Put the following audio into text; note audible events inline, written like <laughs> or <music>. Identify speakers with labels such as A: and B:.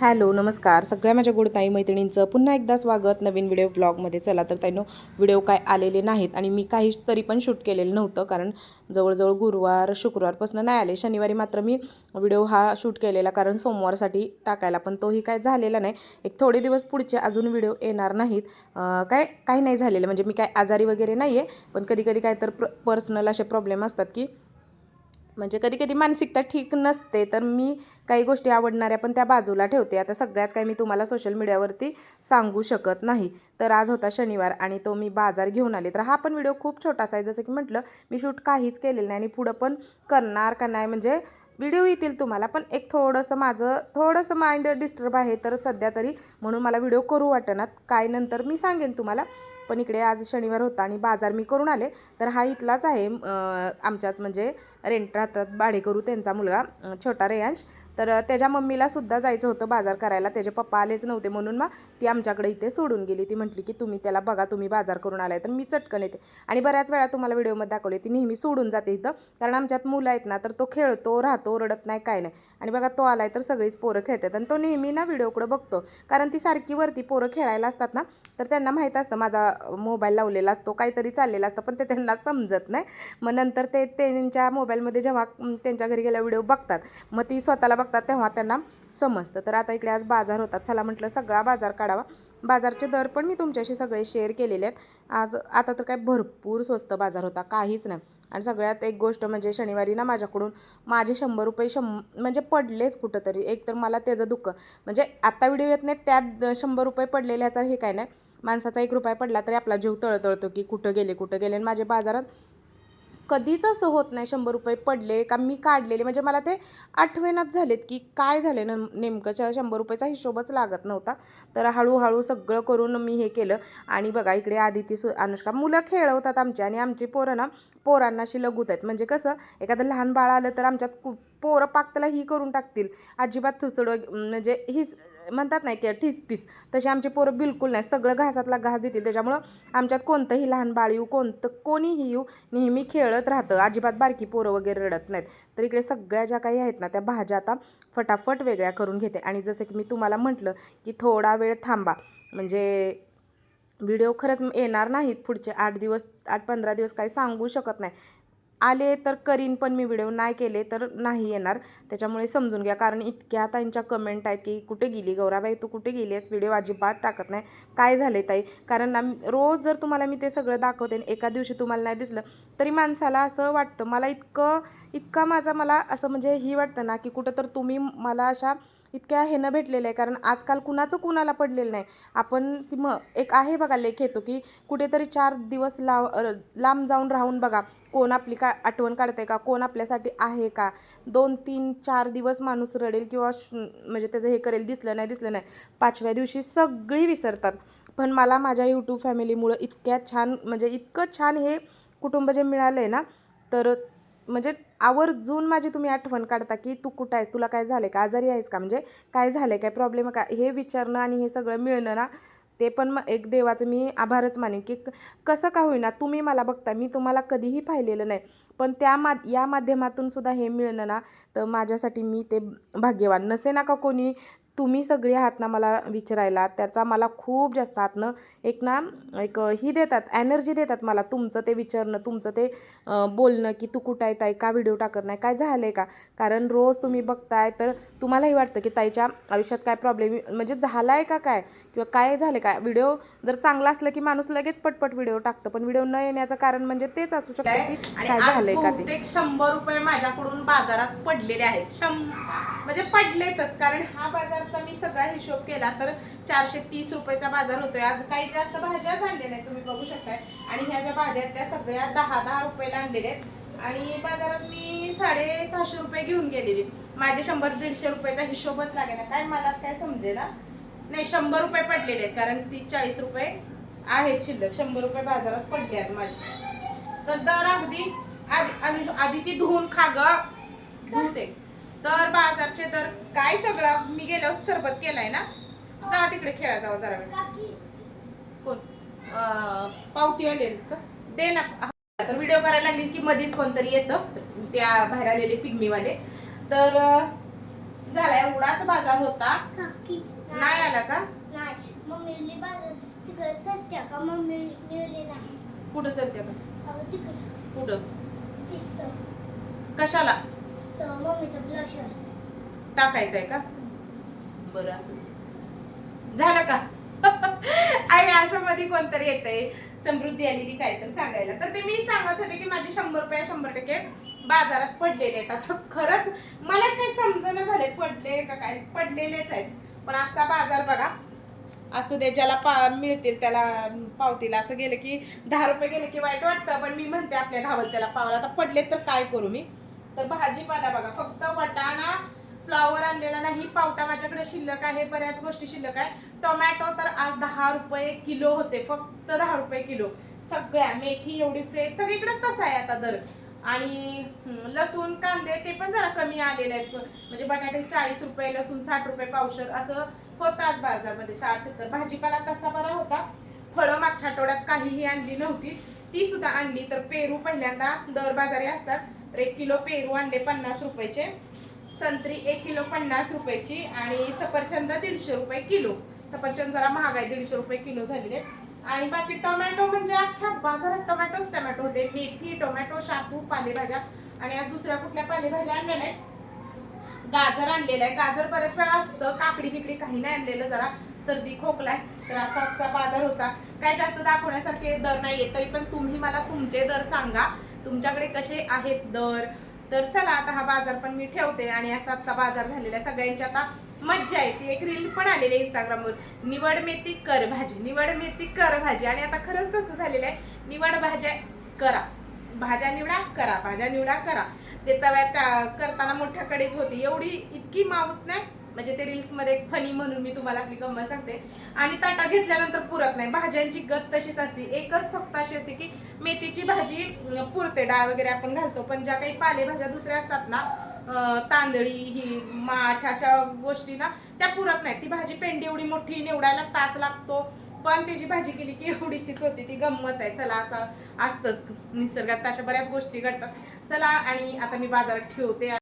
A: Hello नमस्कार. सगळ्या माझ्या गोडताई मैत्रिणींचं पुन्हा एकदा स्वागत नवीन व्हिडिओ ब्लॉगमध्ये. चला तर त्यानं व्हिडिओ काय आलेले नाहीत आणि मी काही तरी पण शूट केलेलं नव्हतं कारण जवळजवळ गुरुवार शुक्रवारपासून नाही आले. शनिवारी मात्र मी व्हिडिओ हा शूट केलेला कारण सोमवारसाठी टाकायला पण तोही काय झालेला नाही. एक थोडे दिवस पुढचे अजून व्हिडिओ येणार नाहीत. काय काही नाही झालेलं. म्हणजे मी काय आजारी वगैरे नाही आहे पण कधी कधी काय तर प्र पर्सनल असे प्रॉब्लेम असतात की म्हणजे कधी कधी मानसिकता ठीक नसते तर मी काही गोष्टी आवडणाऱ्या पण त्या बाजूला ठेवते. आता सगळ्याच काही मी तुम्हाला सोशल मीडियावरती सांगू शकत नाही. तर आज होता शनिवार आणि तो मी बाजार घेऊन आले. तर हा पण व्हिडिओ खूप छोटासा आहे. जसं की म्हटलं मी शूट काहीच केलेलं नाही आणि पुढं पण करणार का नाही म्हणजे व्हिडिओ येतील तुम्हाला. पण एक थोडंसं माझं थोडंसं माइंड डिस्टर्ब आहे. तर सध्या तरी म्हणून मला व्हिडिओ करू वाटेनात. काय नंतर मी सांगेन तुम्हाला. पण इकडे आज शनिवार होता आणि बाजार मी करून आले. तर हा इथलाच आहे आमच्याच म्हणजे रेंट राहतात भाडेकरू त्यांचा मुलगा छोटा रेयांश. तर त्याच्या मम्मीला सुद्धा जायचं होतं बाजार करायला. त्याचे पप्पा आलेच नव्हते म्हणून मग ती आमच्याकडे इथे सोडून गेली. ती म्हटली की तुम्ही त्याला बघा तुम्ही बाजार करून आलाय. तर मी चटकन येते. आणि बऱ्याच वेळा तुम्हाला व्हिडिओमध्ये दाखवले ती नेहमी सोडून जाते इथं. कारण आमच्यात मुलं आहेत ना तर तो खेळतो राहतो रडत नाही काय नाही. आणि बघा तो आलाय तर सगळीच पोरं खेळतात. आणि तो नेहमी ना व्हिडिओकडे बघतो. कारण ती सारखी वरती पोरं खेळायला असतात ना तर त्यांना माहीत असतं माझा मोबाईल लावलेला असतो काहीतरी चाललेला असतं. पण ते त्यांना समजत नाही. मग नंतर ते त्यांच्या मोबाईलमध्ये जेव्हा त्यांच्या घरी गेल्या व्हिडिओ बघतात मग ती स्वतःला बघतात तेव्हा त्यांना समजतं. तर आता इकडे आज बाजार होतात. चला म्हटलं सगळा बाजार काढावा. बाजारचे दर पण मी तुमच्याशी सगळे शेअर केलेले आहेत. आज आता तर काय भरपूर स्वस्त बाजार होता. काहीच नाही. आणि सगळ्यात एक गोष्ट म्हणजे शनिवारी ना माझ्याकडून माझे शंभर रुपये शं म्हणजे पडलेच कुठंतरी. एक तर मला त्याचं दुःख. म्हणजे आत्ता व्हिडिओ येत नाही त्यात शंभर रुपये पडलेले ह्याचा हे काय नाही. माणसाचा एक रुपया पडला तरी आपला जीव तळतळतो की कुठं गेले कुठं गेले. आणि माझे बाजारात कधीच असं होत नाही शंभर रुपये पडले का मी काढलेले. म्हणजे मला ते आठवेनाच झालेत की काय झाले न नेमकंच्या शंभर रुपयाचा हिशोबच लागत नव्हता. तर हळूहळू सगळं करून मी हे केलं. आणि बघा इकडे आदिती सु अनुष्का मुलं खेळवतात आमची आणि आमची पोरं ना पोरांना अशी लगूत आहेत. म्हणजे कसं एखादं लहान बाळ आलं तर आमच्यात कु पोरं पाक त्याला ही करून टाकतील. अजिबात थुसडं म्हणजे हीच म्हणतात नाही की ठिसपीस तशी आमची पोरं बिलकुल नाही. सगळं घासातला घास देतील. त्याच्यामुळं आमच्यात कोणतंही लहान बाळ येऊ कोणतं कोणीही येऊ नेहमी खेळत राहतं. अजिबात बारकी पोरं वगैरे रडत नाहीत. तर इकडे सगळ्या ज्या काही आहेत ना त्या भाज्या आता फटाफट वेगळ्या करून घेते. आणि जसं की मी तुम्हाला म्हटलं की थोडा वेळ थांबा. म्हणजे व्हिडिओ खरंच येणार नाहीत पुढचे आठ दिवस आठ पंधरा दिवस काही सांगू शकत नाही. आले तर करीन पण मी व्हिडिओ नाही केले तर नाही येणार. त्याच्यामुळे समजून घ्या. कारण इतक्या ताईंच्या कमेंट आहेत की कुठे गेली गौराबाई? तू कुठे गेली आहेस? व्हिडिओ अजिबात टाकत नाही. काय झाले ताई? कारण रोज जर तुम्हाला मी ते सगळं दाखवते आणि एका दिवशी तुम्हाला नाही दिसलं तरी माणसाला असं वाटतं मला इतकं इतका माझा मला असं म्हणजे ही वाटतं ना की कुठं तर तुम्ही मला अशा इतक्या ह्यानं भेटलेलं आहे. कारण आजकाल कुणाचं कुणाला पडलेलं नाही. आपण ती मग एक आहे बघा लेख येतो की कुठेतरी चार दिवस लाव लांब जाऊन राहून बघा. कोण आपली का आठवण काढते का? कोण आपल्यासाठी आहे का? दोन तीन चार दिवस माणूस रडेल किंवा श- म्हणजे त्याचं हे करेल दिसलं नाही दिसलं नाही पाचव्या दिवशी सगळी विसरतात. पण मला माझ्या यूट्यूब फॅमिलीमुळं इतक्या छान म्हणजे इतकं छान हे कुटुंब जे मिळालं आहे ना तर म्हणजे आवर्जून माझी तुम्ही आठवण काढता की तू कुठं आहेस तुला काय झालं आहे का आजारी आहेस का? म्हणजे काय झालं आहे काय प्रॉब्लेम का? हे विचारणं आणि हे सगळं मिळणं ना ते पण मग एक देवाचं मी आभारच मानेन की क- कसं का होईना तुम्ही मला बघता मी तुम्हाला कधीही पाहिलेलं नाही. पण त्या मा या माध्यमातून सुद्धा हे मिळणं ना तर माझ्यासाठी मी ते भाग्यवान. नसे ना का कोणी तुम्ही सगळे आहात ना मला विचारायला. त्याचा मला खूप जास्त आतनं एक ना एक ही देतात एनर्जी देतात मला. तुमचं ते विचारणं तुमचं ते बोलणं की तू कुठं आहे ताई? का व्हिडिओ टाकत नाही? काय झालं आहे का? कारण रोज तुम्ही बघताय तर तुम्हालाही वाटतं की ताईच्या आयुष्यात काय प्रॉब्लेम म्हणजे झाला आहे का काय? किंवा काय झालं काय व्हिडिओ जर चांगला असलं की माणूस लगेच पटपट व्हिडिओ टाकतं. पण व्हिडिओ न येण्याचं कारण म्हणजे तेच असू शकतं की काय झालंय का ते?
B: शंभर रुपये माझ्याकडून बाजारात पडलेले आहेत. शं म्हणजे पडलेतच. कारण हा बाजारचा मी सगळा हिशोब केला तर चारशे तीस रुपयाचा बाजार होतोय. आज काही जास्त भाज्या आणलेल्या आहेत तुम्ही बघू शकताय. आणि ह्या ज्या भाज्या आहेत त्या सगळ्या दहा दहा रुपयाला आणलेल्या आहेत. आणि बाजारात मी साडे सहाशे रुपये घेऊन गेलेली. माझे शंभर दीडशे रुपयाचा हिशोबच लागेल काय मलाच काय समजेल नाही शंभर रुपये पडलेले आहेत कारण ती चाळीस रुपये आहेत शिल्लक. शंभर रुपये बाजारात पडले आहेत माझे. तर दर अगदी आधी आधी- ती धुवून खा ग. धुते. तर बाजारचे दर काय सगळं? मी गेल्यावर सरबत केलाय ना? जा तिकडे खेळा जावा जरा वेळ. कोण? पावती आले का? दे ना. तर व्हिडिओ करायला लागली की मधीच कोणतरी येतं. त्या बाहेर आलेले पिग्मीवाले. तर अं,
A: झाला एवढाच बाजार होता. नाही आला का? कुठं चलते का? कुठं? कशाला?
B: तर मम्मीचं ब्लश
A: टाकायचंय का? बरं असं झालं का? <laughs> आणि असं मध्ये कोणतरी येतंय समृद्धी आलेली काय तर सांगायला. तर ते मी सांगत होते की माझे शंभर रुपये शंभर टक्के बाजारात पडलेले आहेत. आता खरंच मलाच काही समजणं झाले पडले का काय? पडलेलेच आहेत. पण आजचा बाजार बघा. असू दे ज्याला पा मिळतील त्याला पावतील. असं गेलं की दहा रुपये गेले की वाईट वाटतं. पण मी म्हणते आपल्या घावल त्याला पावला. आता पडले तर काय करू मी? तर भाजीपाला बघा फक्त वटाणा फ्लॉवर आणलेला नाही पावटा माझ्याकडे शिल्लक आहे बऱ्याच गोष्टी शिल्लक आहे. टोमॅटो तर आज दहा रुपये किलो होते फक्त दहा रुपये किलो. सगळ्या मेथी एवढी फ्रेश सगळीकडेच तसा आहे आता दर. आणि लसूण कांदे ते पण जरा कमी आलेले आहेत. म्हणजे बटाटे चाळीस रुपये लसूण साठ रुपये पावशर असं होतं आज बाजारमध्ये साठ सत्तर. भाजीपाला तसा बरा होता. फळं मागच्या आठवड्यात काहीही आणली नव्हती. ती सुद्धा आणली तर पेरू पहिल्यांदा दर बाजारी असतात. एक किलो पेरू आणले पन्नास रुपयाचे. संत्री एक किलो पन्नास रुपयाची आणि सफरचंद दीडशे रुपये किलो. सफरचंद जरा महाग आहे दीडशे रुपये किलो झालेले आहेत. आणि बाकी टोमॅटो म्हणजे अख्ख्या बाजारात टोमॅटोच टोमॅटो होते. मेथी टोमॅटो शापू पालेभाज्या आणि आज दुसऱ्या कुठल्या पालेभाज्या आणल्या नाहीत? गाजर आणलेलं आहे. गाजर बऱ्याच वेळा असतं. काकडी बिकडी काही नाही आणलेलं जरा. सर्दी खोकलाय तर असा आजचा बाजार होता. काय जास्त दाखवण्यासारखे दर नाही तरी पण तुम्ही मला तुमचे दर सांगा. तुमच्याकडे कसे आहेत दर? तर चला आता हा बाजार पण मी ठेवते आणि असा आता बाजार झालेला आहे सगळ्यांची आता मज्जा येते एक रील पण आलेली आहे इंस्टाग्रामवर निवड मेथी कर भाजी. निवड मेथी कर भाजी. आणि आता खरंच तसं झालेलं आहे. निवड भाज्या करा. भाज्या निवडा करा. भाज्या निवडा करा. ते तव्यात करताना मोठ्या कढईत होती. एवढी इतकी मावत नाही. म्हणजे ते रील्समध्ये एक फनी म्हणून मी तुम्हाला आपली गंमत सांगते. आणि ताटात घेतल्यानंतर पुरत नाही. भाज्यांची गत तशीच असते. एकच फक्त अशी असते की मेथीची भाजी पुरते डाळ वगैरे आपण घालतो. पण ज्या काही पालेभाज्या दुसऱ्या असतात ना तांदळी ही माठ अशा गोष्टी ना त्या पुरत नाही ती भाजी पेंडी एवढी मोठी निवडायला तास लागतो. पण त्याची भाजी केली की एवढीशीच होती. ती गंमत आहे. चला असं असतंच. निसर्गात अशा बऱ्याच गोष्टी घडतात. चला आणि आता मी बाजारात ठेवते.